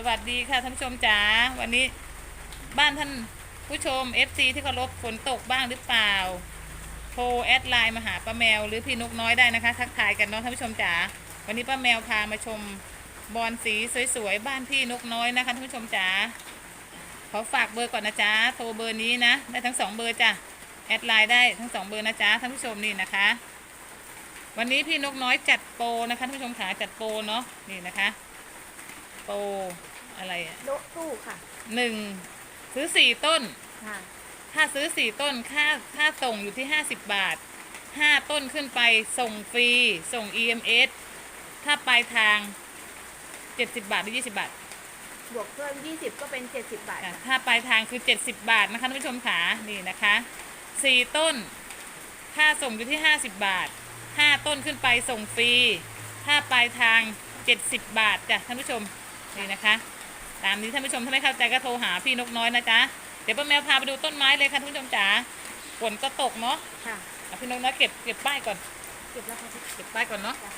สวัสดีค่ะท่านผู้ชมจ๋าวันนี้บ้านท่านผู้ชม FC ที่เคารพฝนตกบ้างหรือเปล่า โทรแอดไลน์มาหาป้าแมวหรือพี่นกน้อยได้นะคะ ทักทายกันเนาะท่านผู้ชมจ๋าวันนี้ป้าแมวพามาชมบอลสีสวยๆบ้านพี่นกน้อยนะคะท่านผู้ชมจ๋าขอฝากเบอร์ก่อนนะจ๊ะโทรเบอร์นี้นะได้ทั้งสองเบอร์จ้ะแอดไลน์ได้ทั้งสองเบอร์นะจ๊ะท่านผู้ชมนี่นะคะ วันนี้พี่นกน้อยจัดโปรนะคะท่านผู้ชมขาจัดโปรเนาะนี่นะคะ โปรอะไรอะโดะตู้ค่ะหนึ่งซื้อสี่ต้น ค่ะถ้าซื้อสี่ต้นค่าค่าส่งอยู่ที่ห้าสิบบาทห้าต้นขึ้นไปส่งฟรี ส่ง EMS ถ้าปลายทางเจ็ดสิบาทหรือยี่สิบาทบวกเพิ่ม20 ก็เป็น 70 บาทอะค่ะถ้าปลายทางคือเจ็ดสิบาทนะคะท่านผู้ชมขานี่นะคะสี่ต้น ค่าส่งอยู่ที่ห้าสิบบาทห้าต้นขึ้นไปส่งฟรี ถ้าปลายทางเจ็ดสิบบาทจ้ะท่านผู้ชม นี่นะคะ ตามนี้ท่านผู้ชมถ้าไม่เข้าใจก็โทรหาพี่นกน้อยนะจ๊ะเดี๋ยวป้าแมวพาไปดูต้นไม้เลยค่ะท่านผู้ชมจ๋าฝนก็ตกเนาะค่ะ เอาพี่นกน้อยเก็บเก็บป้ายก่อน เก็บแล้วค่ะเก็บป้ายก่อนเนาะจ้ะ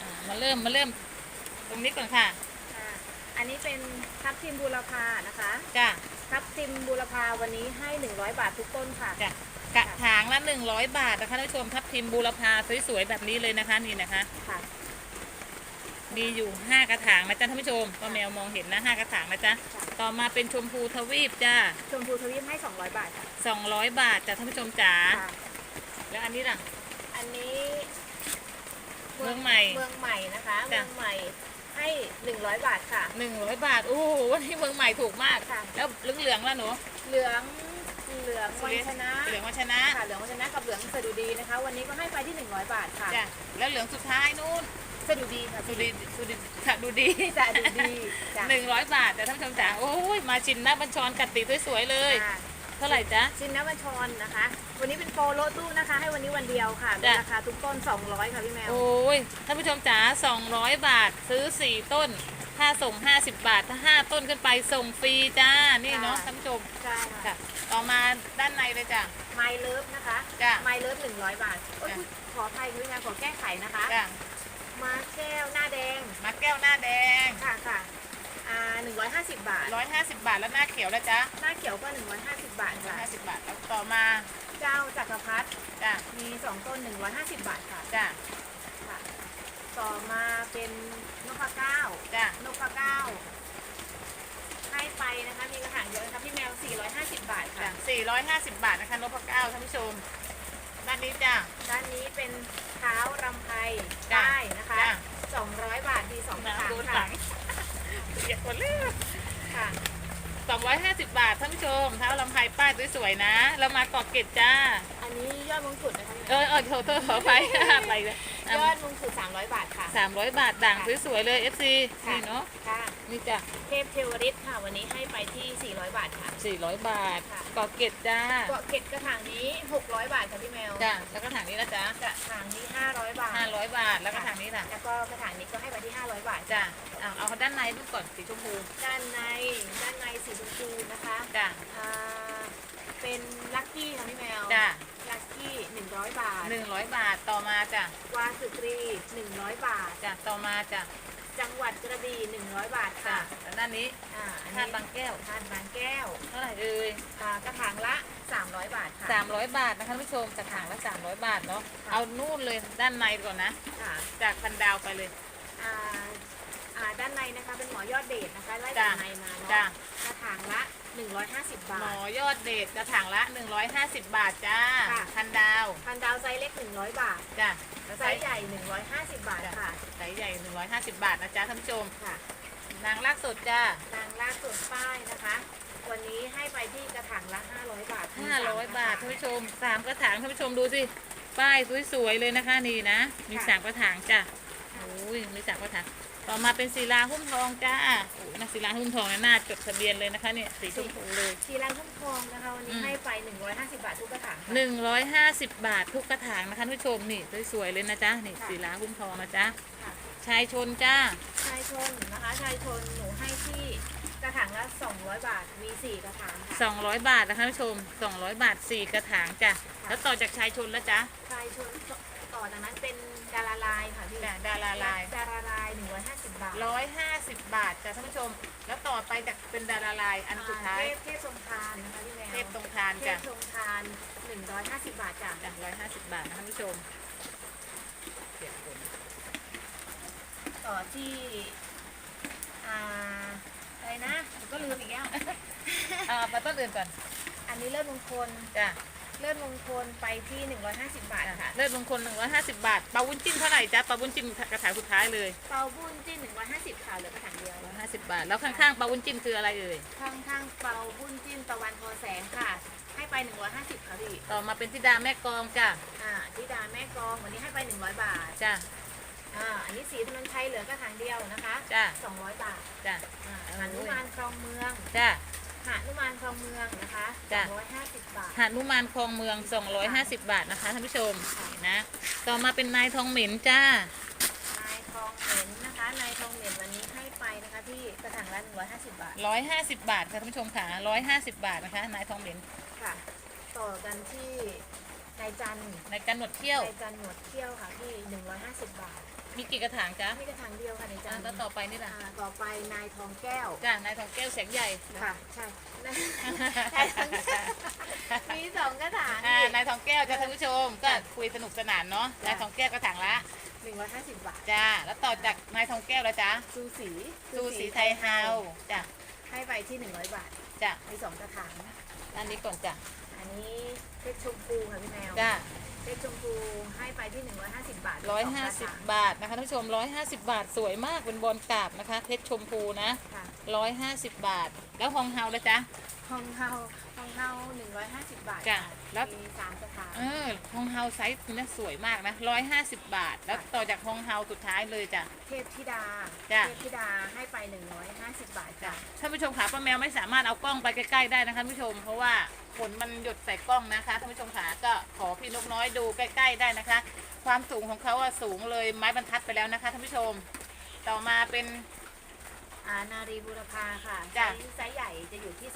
อ่ามาเริ่มมาเริ่ม ตรงนี้ก่อนค่ะค่ะ อันนี้เป็นทับทิมบูรพานะคะ จ้ะทับทิมบูรพาวันนี้ให้ 100 บาททุกต้นค่ะ จ้ะ กระถางละหนึ่งร้อยบาทนะคะท่านผู้ชมทับทิมบูรพาสวยๆแบบนี้เลยนะคะนี่นะคะ ค่ะ มีอยู่ห้ากระถางนะจ๊ะท่านผู้ชมป้าแมวมองเห็นนะห้ากระถางนะจ๊ะค่ะ ต่อมาเป็นชมพูทวีปจ้าชมพูทวีปให้ 200 บาทค่ะสองร้อยบาทจ้ะท่านผู้ชมจ๋าค่ะแล้วอันนี้ล่ะ อันนี้เมืองใหม่เมืองใหม่นะคะ จ้ะ เมืองใหม่ให้ 100 บาทค่ะ หนึ่งร้อยบาทโอ้โหวันนี้เมืองใหม่ถูกมาก ค่ะ แล้วเหลืองๆแล้วหนูเหลือง เหลืองวันชนะเหลืองวันชนะค่ะเหลืองวันชนะกับเหลืองสะดุดีนะคะ วันนี้ก็ให้ไปที่ 100 บาทค่ะจ้ะแล้วเหลืองสุดท้ายนู่นสะดุดีค่ะสุดีสุดีค่ะดูดีจะดูดีจ้ะหนึ่งร้อยบาทแต่ท่านผู้ชมจ๋าโอ้ยมาชินนะบัญชรกัดติสวยๆเลยค่ะเท่าไหร่จ๊ะชินนบัญชรนะคะ วันนี้เป็นโปรโลตู้นะคะ ให้วันนี้วันเดียวค่ะเป็นจ้ะราคาทุกต้น 200 ค่ะพี่แมวโอ้ยท่านผู้ชมจ๋าสองร้อยบาทซื้อสี่ต้น ค่าส่งห้าสิบบาท ถ้าห้าต้นขึ้นไปส่งฟรีจ้า นี่เนาะท่านผู้ชมใช่ค่ะค่ะ ต่อมาด้านในเลยจ้ะ ไมเลิฟนะคะจ้ะไมเลิฟ100บาทโอ้ยจ้ะ ขอไทยพี่แมวขอแก้ไขนะคะ จ้ะมาแก้วหน้าแดง มาแก้วหน้าแดง ค่ะค่ะอ่า150บาทร้อยห้าสิบบาทแล้วหน้าเขียวแล้วจ้ะหน้าเขียวก็150บาทร้อยค่ะห้าสิบบาทแล้วต่อมาเจ้าจักรพรรดิจ้ะมี2ต้น150บาทค่ะ จ้ะค่ะ ต่อมาเป็นนพเก้า จ้ะนพเก้า ให้ไปนะคะ มีกระถางเยอะนะคะพี่แมว 450 บาทจ้ะค่ะสี่ร้อยห้าสิบบาทนะคะนพเก้าท่านผู้ชมด้านนี้จ้ะ ด้านนี้เป็นเท้ารำไพจ้ะใต้นะคะ จ้ะ 200 บาทมี2กระถางดูหค่ะลังเสียคนเลือกค่ะ สองร้อยห้าสิบบาทท่านผู้ชมเท้าลำไพป้ายสวยๆนะ เรามาเกาะเกร็ดจ้า อันนี้ยอดมงกุฎนะคะพี่แมเอวอเออโทษโทษขอไป ไปเลย ยอดมงกุฎ300 บาทค่ะ สามร้อยบาทด่างสวยๆเลย FC ค่ะ นี่เนาะค่ะ นี่จ้ะเทพเทวริตค่ะ วันนี้ให้ไปที่ 400 บาทค่ะ สี่ร้อยบาทค่ะเกาะเกร็ดจ้าเกาะเกร็ดกระถางนี้ 600 บาทค่ะพี่แมวจ้าแล้วก็ถังนี้ละจ้ากระถางนี้ 500 บาท ห้าร้อยบาทแล้วก็ถังนี้ล่ะแล้วก็กระถางนี้ก็ให้ไปที่ 500 บาทจ้าเอาเอาด้านในดูก่อนสีชมพูด้านในด้านในสีชมพูนะคะจ้าอ่าเป็นลัคกี้ค่ะพี่แมวจ้า ลัคกี้100 บาทหนึ่งร้อยบาทต่อมาจ้าวาสุกรี 100 บาท จ้าต่อมาจ้าจังหวัดกระบี่100 บาทจ้าค่ะแล้วด้านนี้อ่าอันธานี้ตุบางแก้ว ทานบางแก้วเท่าไหร่เอ่ยอ่ากระถางละ 300 บาทค่ะสามร้อยบาทนะคะท่านผู้ชมจากถังละสามร้อยบาทเนาะค่ะ เอานู่นเลยด้านในก่อนนะ ค่ะจากพันดาวไปเลย อ่าอ่าด้านในนะคะเป็นหมอยอดเดชนะคะไล่จ้ะจากในมาจ้าเนาะกระถางละ 150 บาหมท อยอดเดชกระถางละ 150 บาทจ้าค่ะ พันดาวพันดาวไซส์เล็ก 100 บาท จ้าแล้วไซไซส์ส์ใหญ่ 150 บาทค่ะ ไซส์ใหญ่ 150 บาทนะจ๊ะท่านผู้ชม ค่ะ นางลากสดจ้า นางลากส่วนป้ายนะคะ วันนี้ให้ไปที่กระถางละ 500 บาทมีสม500บาทกท่านระถงผู้ชมสามกระถางท่านผู้ชมดูสิ ป้ายสวยๆเลยนะคะนี่นะ มีค่ะ สามกระถางจ้ะโอ้ยมีสามกระถาง ต่อมาเป็นศิลาหุ้มทองจ้าโอ้ยนะศิลาหุ้มทองเนี่ยน่าจดทะเบียนเลยนะคะเนี่ยสีชมพูเลยชีรังพุ่มทองนะคะวันนี้อืมให้ไป 150 บาททุกกระถางค่ะหนึ่งร้อยห้าสิบบาททุกกระถางนะคะท่านผู้ชมนี่สวยๆเลยนะจ๊ะนี่ค่ะศิลาหุ้มทองนะจ๊ะค่ะชายชนจ้า ชายชนนะคะชายชนหนูให้ที่กระถางละ 200 บาทมี4กระถางค่ะสองร้อยบาทนะคะท่านผู้ชมสองร้อยบาทสี่กระถางจ้ะ แล้วต่อจากชายชนแล้วจ้ะ ชายชนต่อจากนั้นเป็นดาราลายค่ะพี่จ้ะจ้ะดาราลาย ดาราลาย หนึ่งร้อยห้าสิบบาทร้อยห้าสิบบาทจ้ะท่านผู้ชม แล้วต่อไปจากเป็นดาราลายอันสุดท้าย เทพเทพทรงทานนะคะพี่แมวเทพตรงทานเทจ้ะพทรงทานหนึ่งร้อยห้าสิบบาทจ้ะจ้ะร้อยห้าสิบบาทนะท่านผู้ชมเก็บผลต่อที่อ่าอะไรนะก็ลืมอีกแล้ว อ่ามาต้นอื่นก่อนอันนี้เลิศมงคลจ้ะ เลิศมงคลไปที่ 150 บาทนะคะเลิศมงคลหนึ่งร้อยห้าสิบบาทปลาวุ้นจิ้นเท่าไหร่จ๊ะปลาวุ้นจิ้นกระถางสุดท้ายเลยเปาบุญจิ้น150ค่ะเหลือกระถางเดียวร้อยห้าสิบบาท แล้วข้างๆปลาวุ้นจิ้นคืออะไรเอ่ย ข้างข้างๆเปาบุญจิ้นตะวันพอแสงค่ะ ให้ไป 150ค่ะพี่ต่อมาเป็นธิดาแม่กลองจ้ะอ่าธิดาแม่กลองวันนี้ให้ไป 100 บาทจ้ะอ่าอันนี้สีธนนชัยเหลือกระถางเดียวนะคะ จ้ะ200 บาทจ้ะอ่าหนุมานคลองเมืองจ้ะ หนุมานคลองเมืองนะคะจ้ะ 250 บาท หานุมานคลองเมือง 250 บาทนะคะท่านผู้ชมนี่นะ ต่อมาเป็นนายทองเหม็นจ้า นายทองเหม็นนะคะ นายทองเหม็นวันนี้ให้ไปนะคะที่กระถางละ150 บาท 150 บาทค่ะท่านผู้ชมค่ะ 150 บาทนะคะ นายทองเหม็นค่ะ ต่อกันที่นายจันทร์ในการหนวดเขี้ยว นายจันทร์หนวดเขี้ยวค่ะที่ 150 บาท มีกี่กระถางจ๊ะไม่กระถางเดียวค่ะนายจัอ่านทร์แล้วต่อไปนี่ล่ะอ่าต่อไปนายทองแก้ว จ้านายทองแก้วแสงใหญ่ค่ะใช่นายนายทองแก้วมีสองกระถางอ่านายทองแก้วจ้าท่านผู้ชมก็คุยสนุกสนานเนาะนายทองแก้วกระถางละหนึ่งร้อยห้าสิบบาทจ้าแล้วต่อจากนายทองแก้วแล้วจ้าซูสีซูสีไทยเฮาจ้ะให้ไปที่หนึ่งร้อยบาทจ้ะมีสองกระถาง อันนี้ก่อนจ้ะอันนี้เพชรชมพูค่ะพี่แมวจ้า เพชรชมพูให้ไปที่หนึ่งร้อยห้าสิบบาทร้อยสงห้ากระสิบถงบาทนะคะท่านผู้ชมร้อยห้าสิบบาทสวยมากเป็นบอลกราบนะคะเพชรชมพูนะ ค่ะ ร้อยห้าสิบบาท แล้วฮองเฮาแล้วจ้ะทองเฮาทองเฮาหนึ่งร้อยห้าสิบบาทจ้ะแล้ว มีสามกระถางเออฮองเฮาไซส์เนี่ยสวยมากนะร้อยห้าสิบบาท แล้วต่อจากฮองเฮาสุดท้ายเลยจ้ะ เทพธิดา จ้ะ เทพธิดาให้ไปหนึ่งร้อยห้าสิบบาทจ้ะค่ะท่านผู้ชมค่ะป้าแมวไม่สามารถเอากล้องไปใกล้ๆได้นะคะท่านผู้ชม เพราะว่าฝนมันหยดใส่กล้องนะคะท่านผู้ชมค่ะก็ขอพี่นกน้อยดูใกล้ ๆได้นะคะ ความสูงของเขาอะสูงเลยไม้บรรทัดไปแล้วนะคะท่านผู้ชม ต่อมาเป็น อานารีบุรพาค่ะจ้ะ ไซส์ไซส์ใหญ่จะอยู่ที่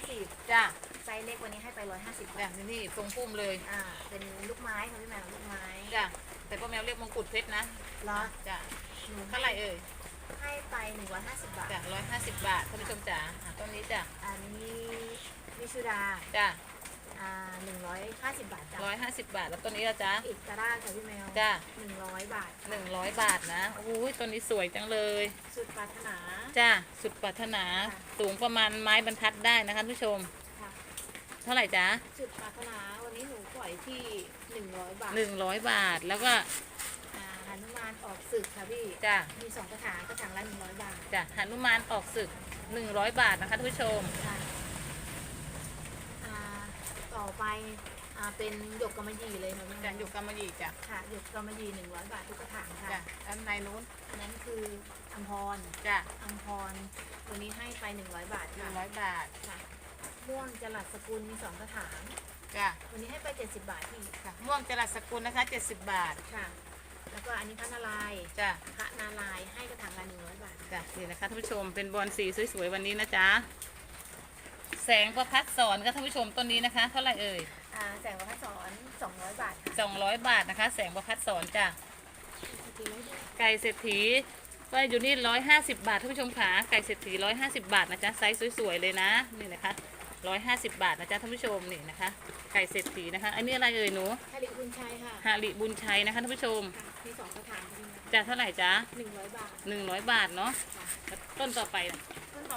250 จ้ะไซส์เล็กวันนี้ให้ไป 150จ้ะบาทนี่นี่ทรงพุ่มเลยอ่าเป็นลูกไม้ค่ะพี่แมวลูกไม้จ้ะแต่ป้าแมวเรียกมงกุฎเพชรนะเหรอจ้ะหนูเท่าไหร่เอ่ยให้ไป 150 บาทจ้ะร้อยห้าสิบบาทท่านผู้ชมจ๋าอะต้นนี้จ้ะอันนี้วิชุดาจ้ะ อ่า150บาทจ้ะร้อยห้าสิบบาท แล้วต้นนี้ละจ้ะอิตาราค่ะพี่แมวจ้ะ100บาทหนึ่งร้อยบาทนะโอ้ยต้นนี้สวยจังเลย สุดปรารถนา จ้ะสุดปรารถนาค่ะ สูงประมาณไม้บรรทัดได้นะคะท่านผู้ชม ค่ะ เท่าไหร่จ๊ะสุดปรารถนาวันนี้หนูปล่อยที่100บาทหนึ่งร้อยบาทแล้วก็อ่าหนุมานออกศึกค่ะพี่จ้ะมีสองกระถางกระถางละ100บาทจ้ะหนุมานออกศึกหนึ่งร้อยบาทนะคะท่านผู้ชม ค่ะอ่า ต่อไปอ่าเป็นหยกกำมะหยี่เลยค่ะพี่แมจ้ะวอยู่กำมะหยี่จ้ะค่ะหยกกำมะหยี่หนึ่งร้อยบาททุกกระถางค่ะจ้ะด้านในนู้นอันนั้นคืออัมพรจ้ะอัมพรตัวนี้ให้ไปหนึ่งร้อยบาทหนึ่ค่ะงร้อยบาทค่ะม่วงจรัสสกุลมีสองกระถางจ้ะตัวนี้ให้ไปเจ็ดสิบบาทพี่ค่ะม่วงจรัสสกุลนะคะเจ็ดสิบบาทค่ะ แล้วก็อันนี้พระนารายณ์จ้ะพระนารายณ์ให้กระถางละหนึ่งร้อยบาท จ้ะนี่นะคะท่านผู้ชมเป็นบอลสีสวยๆวันนี้นะจ๊ะ แสงประพัดสอนค่ะท่านผู้ชมต้นนี้นะคะ เท่าไหร่เอ่ยอ่าแสงวัฒนสอนสองร้อยบาทค่ะสองร้อยบาทนะคะ แสงประพัดสอนจ้ะไก่เศรษฐีก็อยู่นี่ร้อยห้าสิบาทท่านผู้ชมขาไก่เศรษฐีร้อยห้าสิบาทนะจ๊ะไซส์สวยๆเลยนะนี่นะคะร้อยห้าสิบาทนะจ๊ะท่านผู้ชมนี่นะคะ ไก่เศรษฐีนะคะ อันนี้อะไรเอ่ยหนูฮาริบุญชัยค่ะหาริบุญชัยนะคะท่านผู้ชมค่ะมีสองกระถางค่ะพี่จ้ะเท่าไหร่จ๊ะหนึ่งร้อยบาทหนึ่งร้อยบาทเนาะค่ะแล้วต้นต่อไปน่ะต้นต่อ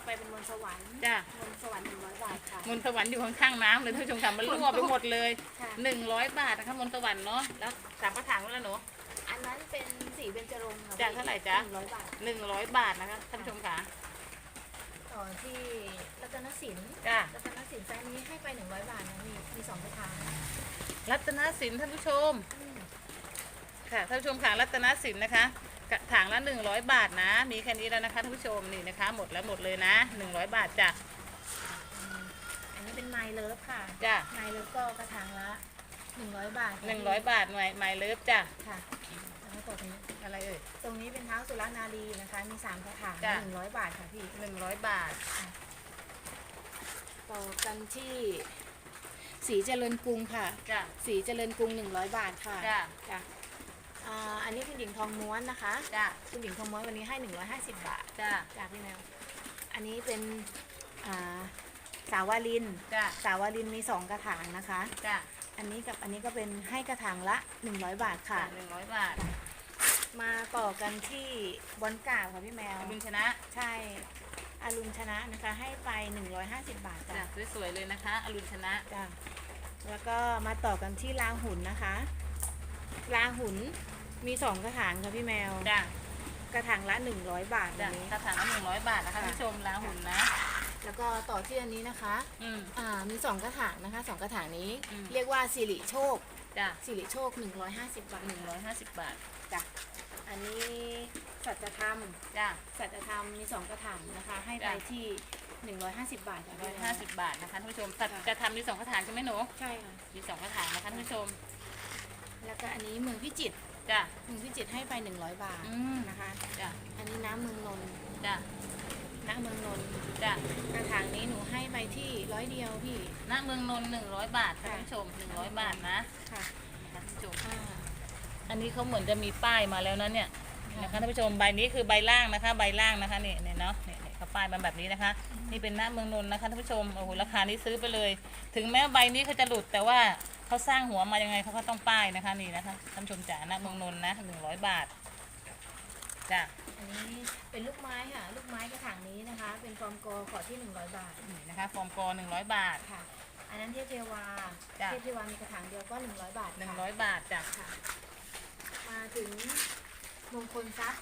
ไปเป็นมนต์สวรรค์จ้ะ มนต์สวรรค์หนึ่งร้อยบาทค่ะ มนต์สวรรค์อยู่ข้างๆน้ำเลยท่านผู้ชมค่ะมันรั่วไปหมดเลยค่ะ หนึ่งร้อยบาทนะคะมนต์สวรรค์เนาะแล้วสามกระถางแล้วหนู อันนั้นเป็นสีเบญจรงค์ค่ะจ้ะเท่าไหร่จ๊ะหนึ่งร้อยบาทหนึ่งร้อยบาทนะคะท่านผู้ชมค่ะต่อที่รัตนสินจ้ะรัตนสินไซส์นี้ให้ไปหนึ่งร้อยบาทนะมีมีสองกระถางรัตนสินท่านผู้ชม อืมค่ะท่านผู้ชมค่ะรัตนสินนะคะกระ ถางละ100 บาทนะ มีแค่นี้แล้วนะคะท่านผู้ชมนี่นะคะ หมดแล้วหมดเลยนะ 100 บาทจ้ะอืมอันนี้เป็นไมเลิฟค่ะจ้ะไมเลิฟก็กระถางละหนึ่งร้อยบาทค่ะ100 บาทหน่วยไมเลิฟจ้ะค่ะแล้วก็ต่อตรงนี้อะไรเอ่ยตรงนี้เป็นเท้าสุรนารีนะคะ มีสามกระถางจ้ะหนึ่งร้อยบาทค่ะพี่100บาท ต่อกันที่ สีเจริญกรุงค่ะจ้ะสีเจริญกรุงหนึ่งร้อยบาทค่ะจ้ะจ้ะ อ่าอันนี้คุณหญิงทองม้วนนะคะ จ้ะคุณหญิงทองม้วนวันนี้ให้ 150 บาท จ้ะจากพี่แมวอันนี้เป็นอ่าสาวาลิน จ้ะสาวาลินมี 2 กระถางนะคะ จ้ะอันนี้กับอันนี้ก็เป็นให้กระถางละ 100 บาทค่ะค่ะหนึ่งร้อยบาทมาต่อกันที่บอลกราบค่ะพี่แมว บุญชนะ ใช่อารุณชนะนะคะให้ไป 150 บาทจ้ะจ้ะสวยๆเลยนะคะ อรุณชนะ จ้ะแล้วก็มาต่อกันที่ลาหุนนะคะลาหุน มี2กระถางค่ะพี่แมว จ้ะกระถางละ100บาทจ้ะอันนี้ กระถางละหนึ่งร้อยบาทนะคะท่านผู้ชมล้างหุ่นนะ แล้วก็ต่อที่อันนี้นะคะ อืม อ่า มี2กระถางนะคะ2กระถางนี้ อืม เรียกว่าสิริโชคจ้ะสิริโชค 150 บาทหนึ่งร้อยห้าสิบบาท จ้ะอันนี้สัจธรรม จ้ะ สัจธรรมมี2กระถางนะคะ ให้ไปจ้ะ ที่ 150 บาทค่ะร้อยพี่แมวห้าสิบบาทนะคะท่านผู้ชมแต่จะทำมีสองกระถางใช่ไหมหนู ใช่ค่ะ มีสองกระถางนะคะท่านผู้ชม แล้วก็อันนี้เมืองพิจิตร จ้ะเมืองพิจิตรให้ไป100บาทอืมนะคะ จ้ะอันนี้น้ำเมืองนนท์จ้ะน้ำเมืองนนท์จ้ะกระถางนี้หนูให้ไปที่ร้อยเดียวพี่ ณเมืองนนท์หนึ่งร้อยบาทค่ะท่านผู้ชมหนึ่งร้อยบาทนะค่ะนะคะท่านผู้ชมอ่าอันนี้เขาเหมือนจะมีป้ายมาแล้วนะเนี่ยนะคะท่านผู้ชมใบนี้คือใบล่างนะคะ ใบล่างนะคะนี่เนี่ยเนาะเนี่ยเนี่ยเขาป้ายมาแบบนี้นะคะ นี่เป็นหน้าเมืองนนท์นะคะท่านผู้ชมโอ้โหราคานี้ซื้อไปเลย ถึงแม้ใบนี้เขาจะหลุดแต่ว่า เขาสร้างหัวมายังไงเขาก็ต้องป้ายนะคะนี่นะคะท่านผู้ชมจ๋าหน้าเมืองนนท์นะหนึ่งร้อยบาทจ้ะอันนี้เป็นลูกไม้ค่ะ ลูกไม้กระถางนี้นะคะ เป็นฟอร์มกอขอที่ 100 บาทนี่นะคะฟอร์มกอหนึ่งร้อยบาท ค่ะ อันนั้นเทพเทวาจ้ะ เทพเทวามีกระถางเดียวก็ 100 บาทหนึ่งค่ะร้อยบาทจ้ะค่ะ มาถึงมงคลทรัพย์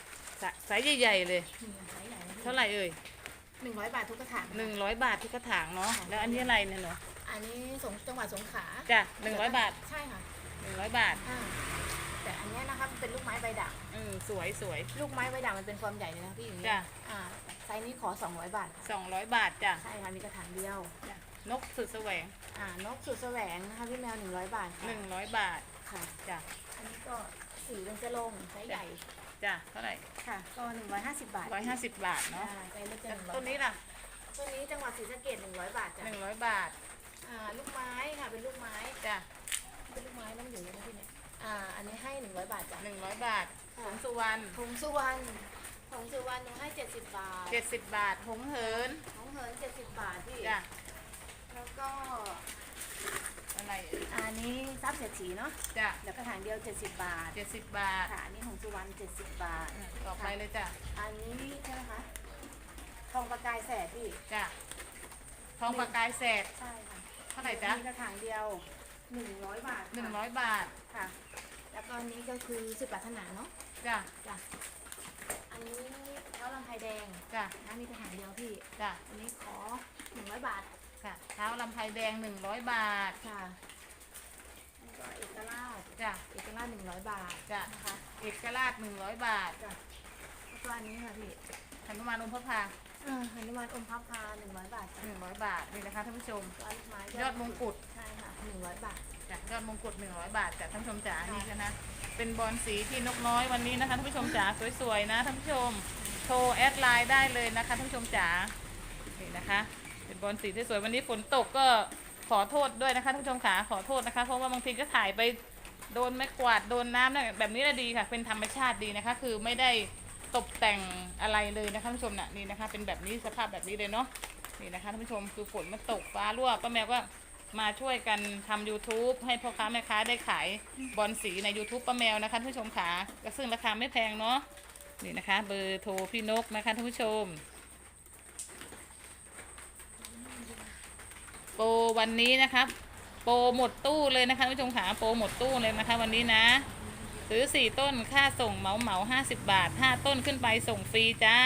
ไซส์ใหญ่ๆเลย หนึ่งไซส์ใหญ่นะพี่เท่าไหร่เอ่ยหนึ่งร้อยบาททุกกระถางหนึ่งร้อยบาททุกกระถางเนาะแล้วอันนี้อะไรเนี่ยเนาะ อันนี้สงจังหวัดสงขลาจ้ะหนึ่งร้อยบาทใช่ค่ะหนึ่งร้อยบาทอ่าแต่อันเนี้ยนะคะมันเป็นลูกไม้ใบด่างอืมสวยสวยลูกไม้ใบด่างมันเป็นความใหญ่เลยนะพี่อย่างนี้จ้ะอ่าไซส์นี้ขอ 200 บาทค่ะสองร้อยบาทจ้ะใช่ค่ะมีกระถางเดียวนกสุดแสวงอ่านกสุดแสวงนะคะพี่แมว 100 บาทค่ะหนึ่งร้อยบาทค่ะ จ้ะอันนี้ก็สีเป็นจะลงไซส์ใหญ่จ้ะเท่าไหร่ค่ะ ก็ 150 บาทร้อยห้าสิบบาทเนาะอ่าไซส์เล็กจะหนึ่งร้อยต้นนี้ล่ะต้นนี้จังหวัดศรีสะเกด100 บาทจ้ะหนึ่งร้อยบาท อ่าลูกไม้ค่ะเป็นลูกไม้จ้ะเป็นลูกไม้ต้องอยู่ในที่เนี่ยอ่าอันนี้ให้100บาทจ้ะหนึ่งร้อยบาทหค่ะงสุวรรณผงสุวรรณผงสุวรรณหนูให้70บาทเจ็ดสิบบาทหงเหินของเหิน70บาทพี่จ้ะแล้วก็อะไรเอ่ยอันนี้ทรัพย์เศรษฐีเนาะจ้ะเดี๋ยวกระถางเดียว 70 บาทเจ็ดสิบบาทค่ะอันนี้ของสุวรรณ70 บาทต่อไปเลยจ้ะอันนี้ใช่ไหมคะทองประกายแสดพี่จ้ะทองประกายแสดใช่ค่ะเท่าไหร่จ๊ะมีกระถางเดียว 100 บาทหนึ่งค่ะร้อยบาทค่ะ แล้วก็อันนี้ก็คือสุดปรารถนาเนาะจ้ะจ้ะอันนี้เท้าลำไพแดงจ้ะนะมีกระถางเดียวพี่ จ้ะอันนี้ขอ 100 บาทค่ะเท้าลำไพแดงหนึ่งร้อยบาทค่ะแล้วก็เอกราชจ้ะเอกราช100 บาทจ้ะนะคะเอกราชหนึ่งร้อยบาทจ้ะแล้วก็อันนี้ค่ะพี่หนุมานอมพระพาอ่า หนุมานอมพับพา100บาทจ้ะหนึ่งร้อยบาทนี่นะคะท่านผู้ชมก็ลูกไม้ยอดมงกุฎ ใช่ค่ะ100บาทจ้ะยอดมงกุฎ100 บาทจากท่านผู้ชมจ๋านี่กันนะ เป็นบอลสีที่นกน้อยวันนี้นะคะท่านผู้ชมจ๋าสวยๆนะท่านผู้ชมโทรแอดไลน์ได้เลยนะคะท่านผู้ชมจ๋านี่นะคะ เป็นบอลสีที่สวยวันนี้ฝนตกก็ขอโทษด้วยนะคะท่านผู้ชมขาขอโทษนะคะเพราะว่าบางทีก็ถ่ายไปโดนไม้กวาดโดนน้ำนะแบบนี้น่ะดีค่ะ เป็นธรรมชาติดีนะคะ คือไม่ได้ ตกแต่งอะไรเลยนะคะท่านผู้ชมน่ะนี่นะคะ เป็นแบบนี้สภาพแบบนี้เลยเนาะนี่นะคะท่านผู้ชมคือฝนมันตกฟ้ารั่วป้าแมวก็มาช่วยกันทำ YouTube ให้พ่อค้าแม่ค้าได้ขายบอลสีใน YouTube ป้าแมวนะคะท่านผู้ชมขาก็ซึ่งราคาไม่แพงเนาะนี่นะคะ เบอร์โทรพี่นกนะคะท่านผู้ชมโปรวันนี้นะคะโปรหมดตู้เลยนะคะท่านผู้ชมขาโปรหมดตู้เลยนะคะวันนี้นะ ซื้อ 4 ต้นค่าส่งเหมาเหมา50 บาท 5 ต้นขึ้นไปส่งฟรีจ้า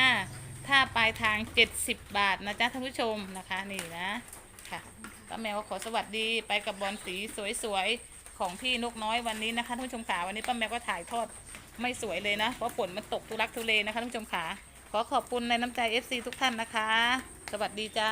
ถ้าปลายทาง 70 บาทนะจ๊ะท่านผู้ชมนะคะนี่นะค่ะป้าแมวขอสวัสดีไปกับบอลสีสวยๆ ของพี่นกน้อยวันนี้นะคะท่านผู้ชมขาวันนี้ป้าแมวก็ถ่ายทอดไม่สวยเลยนะ เพราะฝนมันตกทุลักทุเลนะคะท่านผู้ชมขาขอขอบคุณในน้ำใจ FC ทุกท่านนะคะ สวัสดีจ้า